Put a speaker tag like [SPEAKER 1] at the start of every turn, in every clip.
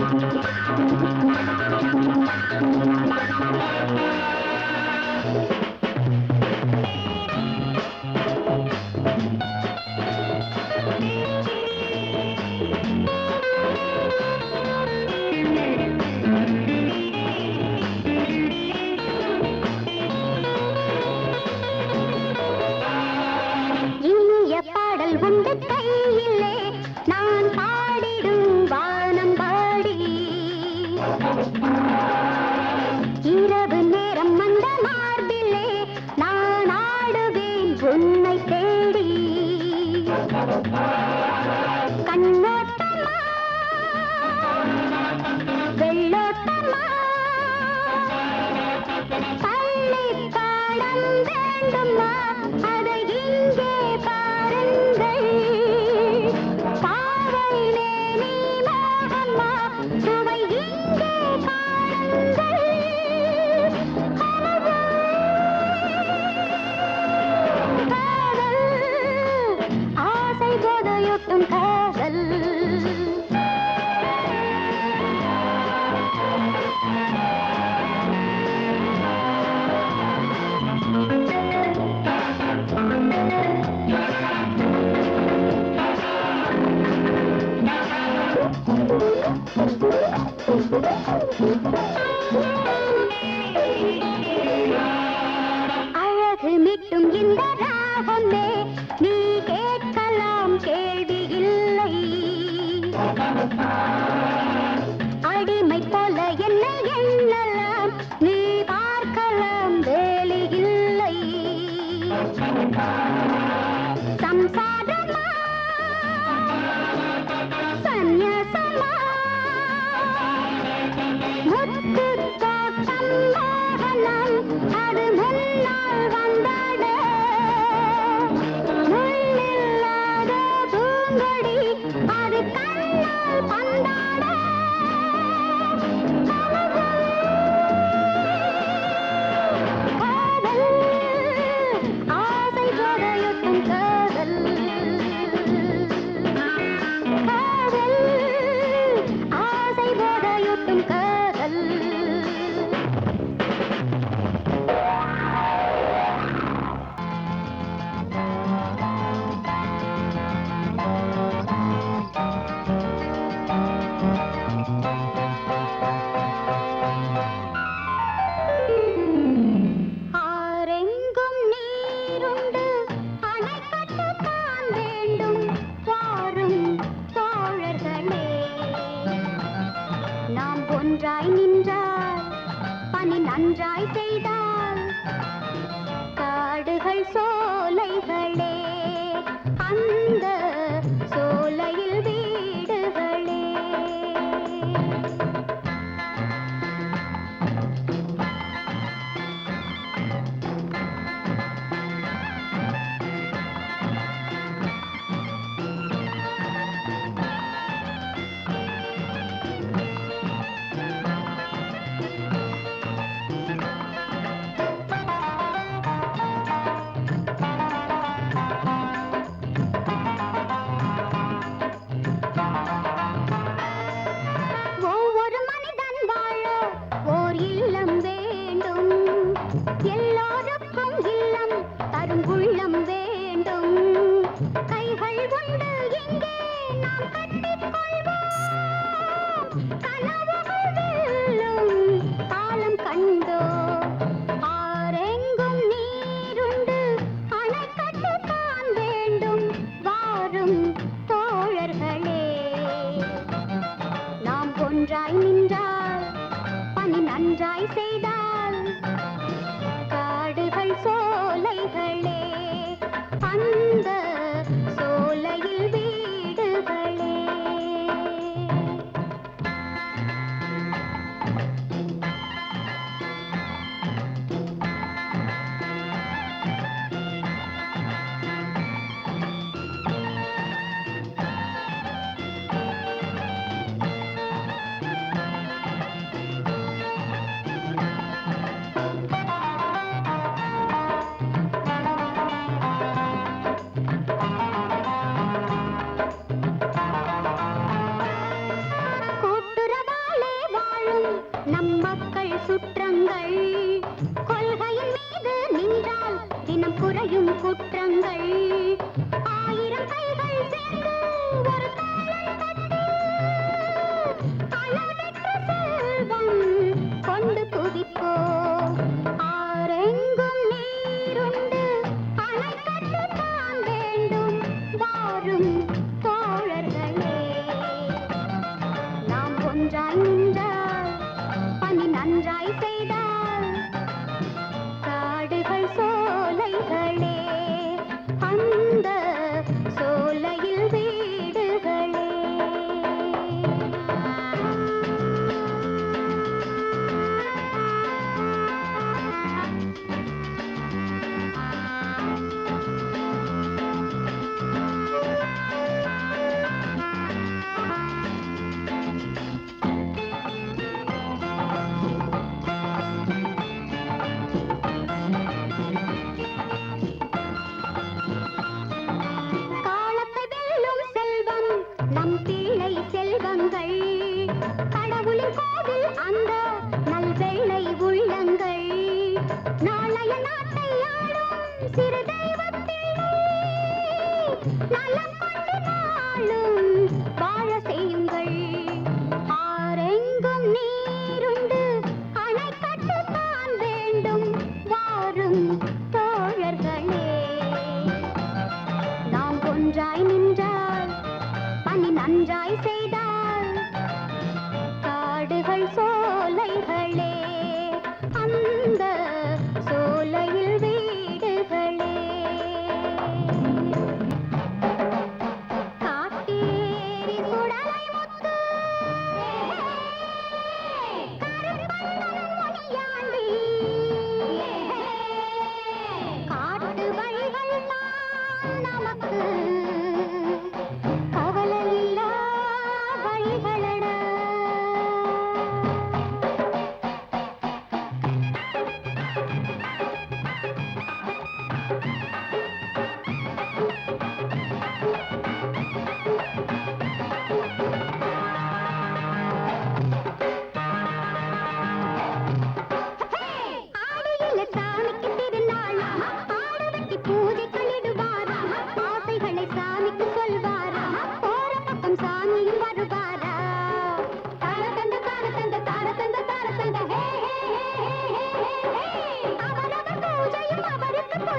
[SPEAKER 1] Thank you. அழகு மிட்டும் இந்த ராகமே நன்றாய் செய்தால்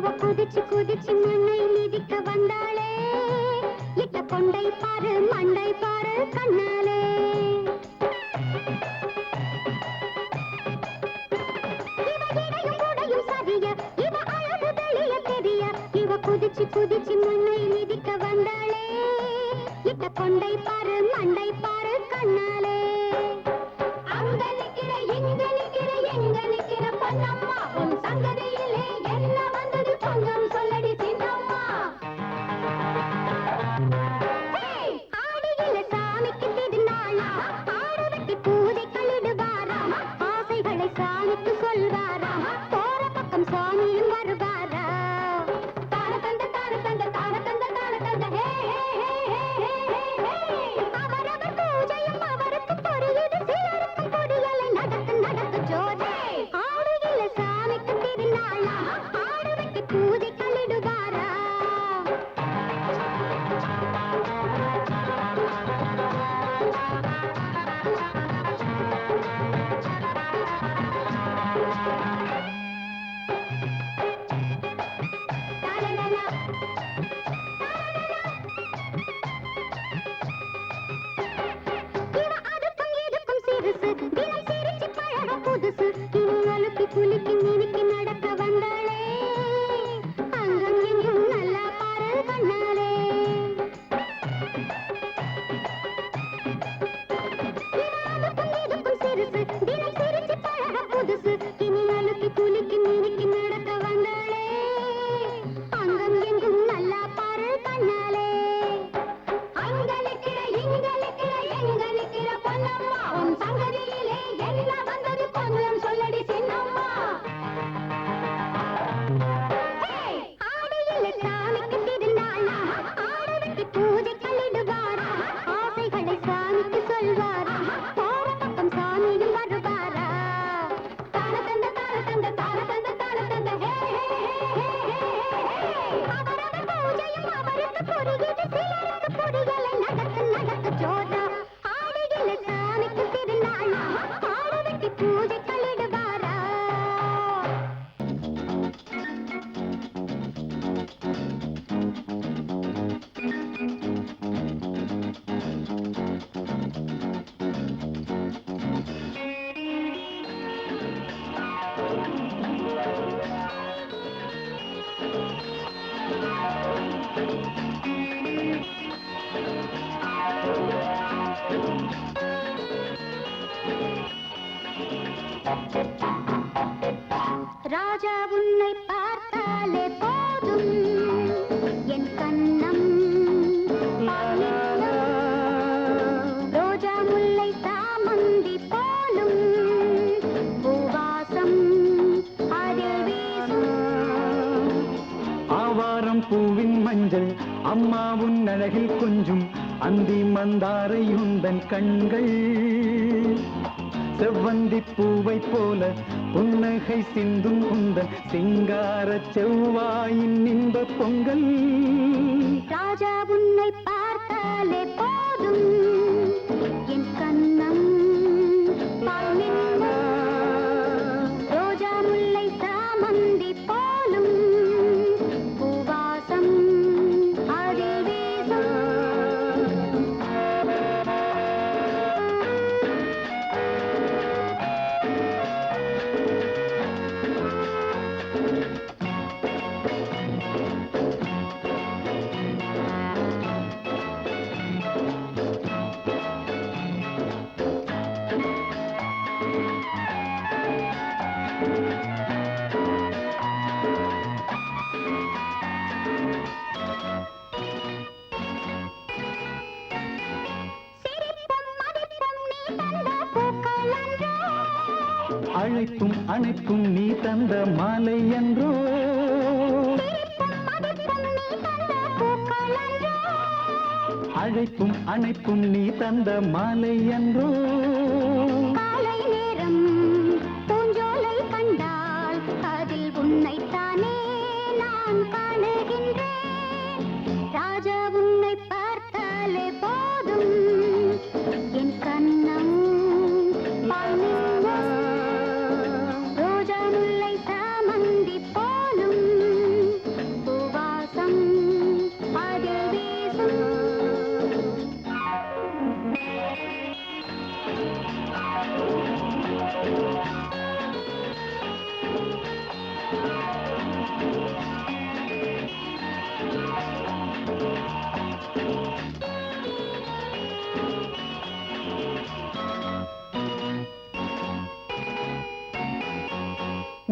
[SPEAKER 1] இவ குதிச்சு குதிச்சு மண்ணை மிதிக்க வந்தாளே. ராஜா உன்னை பார்த்தாலே போதும். என் கண்ணம் ரோஜா முல்லை தாமந்தி போலும். பூவாசம்
[SPEAKER 2] ஆவாரம் பூவின் மஞ்சள் அம்மா அழகில் கொஞ்சும். அந்தி மந்தாரை உந்தன் கண்கள். செவ்வந்தி பூவை போல புன்னகை சிந்தும் உந்தன் சிங்கார செவ்வாயின் இன்ப பொங்கல்.
[SPEAKER 1] ராஜா உன்னை பார்த்தாலே போதும். என் கண்ணம்
[SPEAKER 2] அழைப்பும் அணைப்பும் நீ தந்த மாலை என்றோ? அழைப்பும் அணைப்பும் நீ தந்த மாலை என்றோ?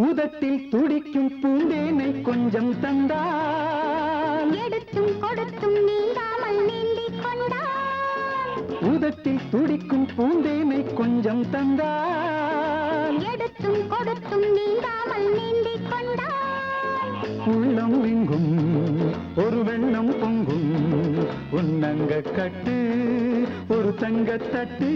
[SPEAKER 2] உதட்டில் துடிக்கும் பூந்தேனை கொஞ்சம் தந்தால்.
[SPEAKER 1] எடுத்தும் கொடுத்தும் நீங்காமல் நீந்திக் கொண்டான்
[SPEAKER 2] உதட்டில் துடிக்கும் பூந்தேனை கொஞ்சம் தந்தால்.
[SPEAKER 1] எடுத்தும் கொடுத்தும் நீங்காமல் நீந்திக் கொண்டான்
[SPEAKER 2] உள்ளம் எங்கும் ஒரு வெள்ளம் பொங்கும். உன்னங்க கட்டு ஒரு தங்கத்தட்டு.